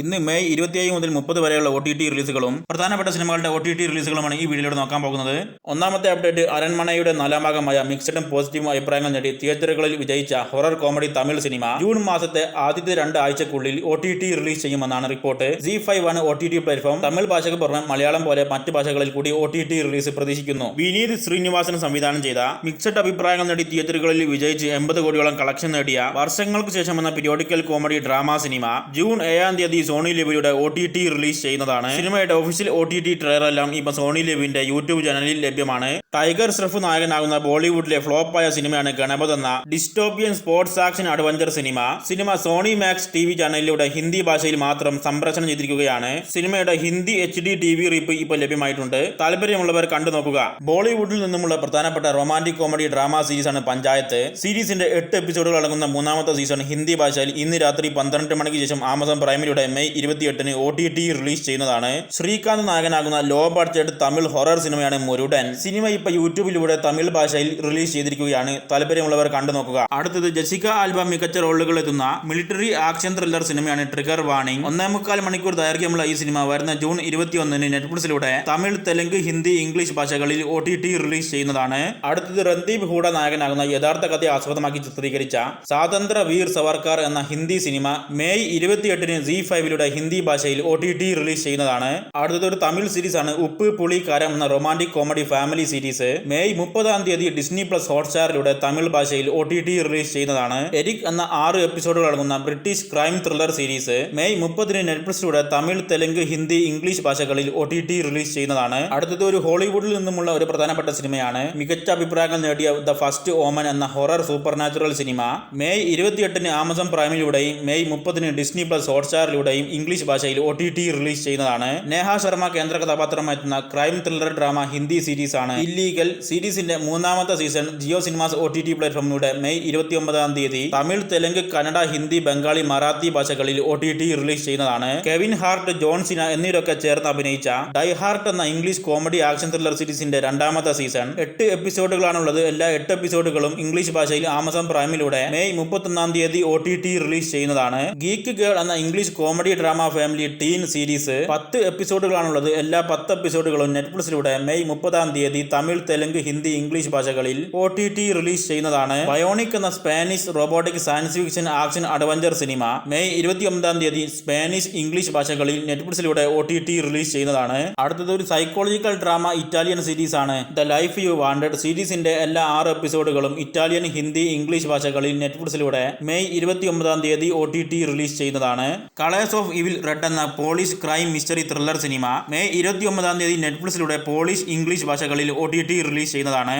ഇന്ന് മെയ് ഇരുപത്തിയേഴ് മുതൽ മുപ്പത് വരെയുള്ള ഒ ടി ടി റിലീസുകളും പ്രധാനപ്പെട്ട സിനിമകളുടെ ഒ ടി ടി റിലീസുകളുമാണ് ഈ വീഡിയോയിലൂടെ നോക്കാൻ പോകുന്നത്. ഒന്നാമത്തെ അപ്ഡേറ്റ് അരൺമണയുടെ നാലാം ഭാഗമായ മിക്സഡും പോസിറ്റീവും അഭിപ്രായങ്ങൾ നേടി തിയേറ്ററുകളിൽ വിജയിച്ച horror comedy Tamil cinema June മാസത്തെ ആദ്യത്തെ രണ്ട് ആഴ്ചക്കുള്ളിൽ ഒ ടി ടി റിലീസ് ചെയ്യുമെന്നാണ് റിപ്പോർട്ട്. ജി ഫൈവ് ആണ് O T T platform Tamil ഭാഷയ്ക്ക് പുറമെ മലയാളം പോലെ മറ്റ് ഭാഷകളിൽ കൂടി ഒ ടി ടി റിലീസ് പ്രതീക്ഷിക്കുന്നു. വിനീത് ശ്രീനിവാസൻ സംവിധാനം ചെയ്ത മിക്സഡ് അഭിപ്രായങ്ങൾ നേടി തിയേറ്ററുകളിൽ വിജയിച്ച് എൺപത് കോടിയോളം കളക്ഷൻ നേടിയ വർഷങ്ങൾക്ക് ശേഷം എന്ന periodical comedy drama cinema June ഏഴാം തീയതി സോണി ലിവിയുടെ ഒ ടി ടി റിലീസ് ചെയ്യുന്നതാണ്. സിനിമയുടെ official O T T trailer എല്ലാം ഇപ്പൊ സോണി ലിവിന്റെ യൂട്യൂബ് ചാനലിൽ ലഭ്യമാണ്. ടൈഗർ ഷ്രഫ് നായകനാകുന്ന ബോളിവുഡിലെ ഫ്ലോപ്പായ സിനിമയാണ് ഗണപത് എന്ന dystopian sports action adventure cinema cinema Sony Max T V ചാനലിലൂടെ ഹിന്ദി ഭാഷയിൽ മാത്രം സംപ്രേഷണം ചെയ്തിരിക്കുകയാണ്. സിനിമയുടെ Hindi H D T V rip ഇപ്പോൾ ലഭ്യമായിട്ടുണ്ട്. താല്പര്യമുള്ളവർ കണ്ടു നോക്കുക. ബോളിവുഡിൽ നിന്നുമുള്ള പ്രധാനപ്പെട്ട റൊമാന്റിക് കോമഡി ഡ്രാമ സീരീസാണ് പഞ്ചായത്ത്. സീരീസിന്റെ എട്ട് എപ്പിസോഡുകൾ അടങ്ങുന്ന മൂന്നാമത്തെ സീസൺ ഹിന്ദി ഭാഷയിൽ ഇന്ന് രാത്രി പന്ത്രണ്ട് മണിക്ക് ശേഷം ആമസോൺ പ്രൈമിലൂടെ മെയ് ഇരുപത്തിയെട്ടിന് ഒ ടി ടി റിലീസ് ചെയ്യുന്നതാണ്. ശ്രീകാന്ത് നായകനാകുന്ന ലോ ബഡ്ജറ്റ് തമിഴ് ഹൊറർ സിനിമയാണ് മുരുടൻ. സിനിമ ഇപ്പൊ യൂട്യൂബിലൂടെ തമിഴ് ഭാഷയിൽ റിലീസ് ചെയ്തിരിക്കുകയാണ്. താല്പര്യമുള്ളവർ കണ്ടു നോക്കുക. അടുത്തത് ജസിക ആൽബ മികച്ച റോളുകൾ എത്തുന്ന മിലിറ്ററി ആക്ഷൻ ത്രില്ലർ സിനിമയാണ് ട്രിഗർ വാണിംഗ്. ഒന്നേ മുക്കാൽ മണിക്കൂർ ദൈർഘ്യമുള്ള ഈ സിനിമ വരുന്ന ജൂൺ ഇരുപത്തിയൊന്നിന് നെറ്റ്ഫ്ലിക്സിലൂടെ തമിഴ് തെലുങ്ക് ഹിന്ദി ഇംഗ്ലീഷ് ഭാഷകളിൽ ഒ ടി ടി റിലീസ് ചെയ്യുന്നതാണ്. അടുത്തത് രൺദീപ് ഹൂഡ നായകനാകുന്ന യഥാർത്ഥ കഥയെ ആസ്പദമാക്കി ചിത്രീകരിച്ച സ്വാതന്ത്ര്യ വീർ സവർക്കാർ എന്ന ഹിന്ദി സിനിമ മെയ് ഇരുപത്തിയെട്ടിന് സി ഫൈവിലൂടെ ഹിന്ദി ഭാഷയിൽ ഒ ടി ടി റിലീസ് ചെയ്യുന്നതാണ്. അടുത്തത് ഒരു തമിഴ് സീരീസ് ആണ് ഉപ്പ് പുളി കരം എന്ന romantic comedy family series. May മുപ്പതാം തീയതി ഡിസ്നി പ്ലസ് ഹോട്ട്സ്റ്റാറിലൂടെ തമിഴ് ഭാഷയിൽ ഒ ടി ടി റിലീസ് ചെയ്യുന്നതാണ്. എരിക് എന്ന ആറ് എപ്പിസോഡുകൾ അടങ്ങുന്ന British crime thriller series. May മുപ്പതിന് നെറ്റ്ഫ്ലിക്സിലൂടെ തമിഴ് തെലുങ്ക് ഹിന്ദി ഇംഗ്ലീഷ് ഭാഷകളിൽ ഒ ടി ടി റിലീസ് ചെയ്യുന്നതാണ്. അടുത്തത് ഒരു ഹോളിവുഡിൽ നിന്നുമുള്ള ഒരു പ്രധാനപ്പെട്ട സിനിമയാണ്. മികച്ച അഭിപ്രായങ്ങൾ നേടിയ ദ ഫസ്റ്റ് ഓമൻ എന്ന horror supernatural cinema. May ഇരുപത്തിയെട്ടിന് ആമസോൺ പ്രൈമിലൂടെയും മെയ് മുപ്പതിന് ഡിസ്നി പ്ലസ് ഹോട്ട്സ്റ്റാറിലൂടെയും ഇംഗ്ലീഷ് ഭാഷയിൽ ഒ ടി ടി റിലീസ് ചെയ്യുന്നതാണ്. നേഹ ശർമ്മ കേന്ദ്ര കഥാപാത്രമായിരുന്ന crime thriller drama Hindi series ആണ്. ഇല്ലീഗൽ സീരീസിന്റെ മൂന്നാമത്തെ season Jio cinemas O T T പ്ലാറ്റ്ഫോമിലൂടെ May ഇരുപത്തി ഒമ്പതാം തീയതി തമിഴ് തെലുങ്ക് കന്നഡ ഹിന്ദി ബംഗാളി മറാത്തി ഭാഷകളിൽ ഒ ടി ടി റിലീസ് ചെയ്യുന്നതാണ്. കെവിൻ ഹാർട്ട് ജോൺ സിന എന്നിവരൊക്കെ ചേർന്ന് അഭിനയിച്ച ഡൈ ഹാർട്ട് എന്ന ഇംഗ്ലീഷ് കോമഡി ആക്ഷൻ ത്രില്ലർ സീരീസിന്റെ രണ്ടാമത്തെ സീസൺ എട്ട് എപ്പിസോഡുകളാണുള്ളത് എല്ലാ എട്ട് എപ്പിസോഡുകളും ഇംഗ്ലീഷ് ഭാഷയിൽ ആമസോൺ പ്രൈമിലൂടെ മെയ് മുപ്പത്തൊന്നാം തീയതി ഒ ടി ടി റിലീസ് ചെയ്യുന്നതാണ്. ഗീക്ക് ഗേൾ എന്ന English comedy drama family teen series പത്ത് എപ്പിസോഡുകളാണുള്ളത്. എല്ലാ പത്ത് എപ്പിസോഡുകളും നെറ്റ്ഫ്ലിക്സിലൂടെ മെയ് മുപ്പതാം തീയതി തമിഴ് തെലുങ്ക് ഹിന്ദി ഇംഗ്ലീഷ് ഭാഷകളിൽ ഒ ടി ടി റിലീസ് ചെയ്യുന്നതാണ്. ബയോണിക് എന്ന Spanish robotic science fiction action adventure cinema May ഇരുപത്തി ഒമ്പതാം തീയതി സ്പാനിഷ് ഇംഗ്ലീഷ് ഭാഷകളിൽ നെറ്റ്ഫ്ലിക്സിലൂടെ ഒ ടി ടി റിലീസ് ചെയ്യുന്നതാണ്. അടുത്തത് ഒരു സൈക്കോളജിക്കൽ ഡ്രാമ ഇറ്റാലിയൻ സീരീസ് ആണ്. ദ ലൈഫ് യു വാണ്ടഡ് സീരീസിന്റെ എല്ലാ ആറ് എപ്പിസോഡുകളും ഇറ്റാലിയൻ ഹിന്ദി ഇംഗ്ലീഷ് ഭാഷകളിൽ നെറ്റ്ഫ്ലിക്സിലൂടെ മെയ് ഇരുപത്തി ഒമ്പതാം തീയതി ഒ ടി ടി റിലീസ് ചെയ്യുന്നതാണ്. കളേഴ്സ് ഓഫ് ഇവിൽ റെഡ് എന്ന Polish crime mystery thriller cinema May ഇരുപത്തി ഒമ്പതാം തീയതി നെറ്റ്ഫ്ലിക്സിലൂടെ പോളിഷ് ഇംഗ്ലീഷ് ഭാഷകളിൽ ഒ ടി ടി റിലീസ് ചെയ്യുന്നതാണ്.